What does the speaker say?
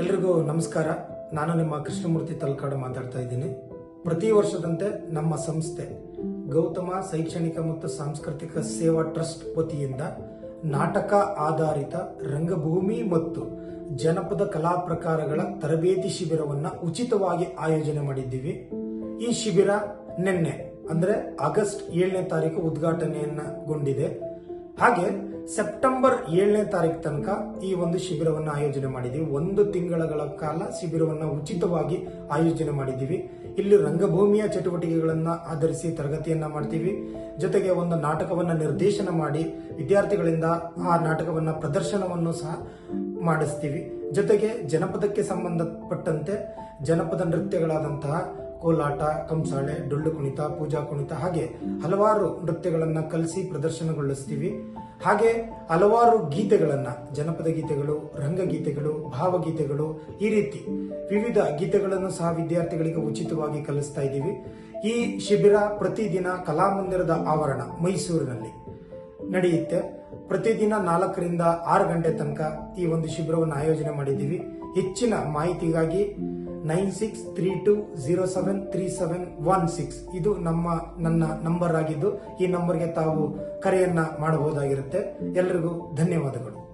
ಎಲ್ರಿಗೂ ನಮಸ್ಕಾರ. ನಾನು ನಿಮ್ಮ ಕೃಷ್ಣಮೂರ್ತಿ ತಲಕಾಡು ಮಾತಾಡ್ತಾ ಇದ್ದೀನಿ. ಪ್ರತಿ ವರ್ಷದಂತೆ ನಮ್ಮ ಸಂಸ್ಥೆ ಗೌತಮ ಶೈಕ್ಷಣಿಕ ಮತ್ತು ಸಾಂಸ್ಕೃತಿಕ ಸೇವಾ ಟ್ರಸ್ಟ್ ವತಿಯಿಂದ ನಾಟಕ ಆಧಾರಿತ ರಂಗಭೂಮಿ ಮತ್ತು ಜನಪದ ಕಲಾ ಪ್ರಕಾರಗಳ ತರಬೇತಿ ಶಿಬಿರವನ್ನ ಉಚಿತವಾಗಿ ಆಯೋಜನೆ ಮಾಡಿದ್ದೀವಿ. ಈ ಶಿಬಿರ ನಿನ್ನೆ ಅಂದ್ರೆ ಆಗಸ್ಟ್ ಏಳನೇ ತಾರೀಕು ಉದ್ಘಾಟನೆಯನ್ನಗೊಂಡಿದೆ ಹಾಗೆ ಸೆಪ್ಟೆಂಬರ್ ಏಳನೇ ತಾರೀಕು ತನಕ ಈ ಒಂದು ಶಿಬಿರವನ್ನು ಆಯೋಜನೆ ಮಾಡಿದ್ದೀವಿ ಒಂದು ತಿಂಗಳ ಕಾಲ ಶಿಬಿರವನ್ನು ಉಚಿತವಾಗಿ ಆಯೋಜನೆ ಮಾಡಿದ್ದೀವಿ ಇಲ್ಲಿ ರಂಗಭೂಮಿಯ ಚಟುವಟಿಕೆಗಳನ್ನ ಆಧರಿಸಿ ತರಗತಿಯನ್ನ ಮಾಡ್ತೀವಿ. ಜೊತೆಗೆ ಒಂದು ನಾಟಕವನ್ನ ನಿರ್ದೇಶನ ಮಾಡಿ ವಿದ್ಯಾರ್ಥಿಗಳಿಂದ ಆ ನಾಟಕವನ್ನ ಪ್ರದರ್ಶನವನ್ನು ಸಹ ಮಾಡಿಸ್ತೀವಿ. ಜೊತೆಗೆ ಜನಪದಕ್ಕೆ ಸಂಬಂಧಪಟ್ಟಂತೆ ಜನಪದ ನೃತ್ಯಗಳಾದಂತಹ ಕೋಲಾಟ, ಕಂಸಾಳೆ, ಡೊಳ್ಳು ಕುಣಿತ, ಪೂಜಾ ಕುಣಿತ ಹಾಗೆ ಹಲವಾರು ನೃತ್ಯಗಳನ್ನು ಕಲಿಸಿ ಪ್ರದರ್ಶನಗೊಳಿಸ್ತೀವಿ ಹಾಗೆ ಹಲವಾರು ಗೀತೆಗಳನ್ನು, ಜನಪದ ಗೀತೆಗಳು, ರಂಗಗೀತೆಗಳು, ಭಾವಗೀತೆಗಳು ಈ ರೀತಿ ವಿವಿಧ ಗೀತೆಗಳನ್ನು ಸಹ ವಿದ್ಯಾರ್ಥಿಗಳಿಗೆ ಉಚಿತವಾಗಿ ಕಲಿಸ್ತಾ ಇದ್ದೀವಿ. ಈ ಶಿಬಿರ ಪ್ರತಿದಿನ ಕಲಾಮಂದಿರದ ಆವರಣ ಮೈಸೂರಿನಲ್ಲಿ ನಡೆಯುತ್ತೆ. ಪ್ರತಿದಿನ ನಾಲ್ಕರಿಂದ ಆರು ಗಂಟೆ ತನಕ ಈ ಒಂದು ಶಿಬಿರವನ್ನು ಆಯೋಜನೆ ಮಾಡಿದ್ದೀವಿ. ಹೆಚ್ಚಿನ ಮಾಹಿತಿಗಾಗಿ nine six three two zero seven three seven one six. ಇದು ನಮ್ಮ, ನನ್ನ ನಂಬರ್ ಆಗಿದ್ದು ಈ ನಂಬರ್ಗೆ ತಾವು ಕರೆಯನ್ನ ಮಾಡಬಹುದಾಗಿರುತ್ತೆ. ಎಲ್ರಿಗೂ ಧನ್ಯವಾದಗಳು.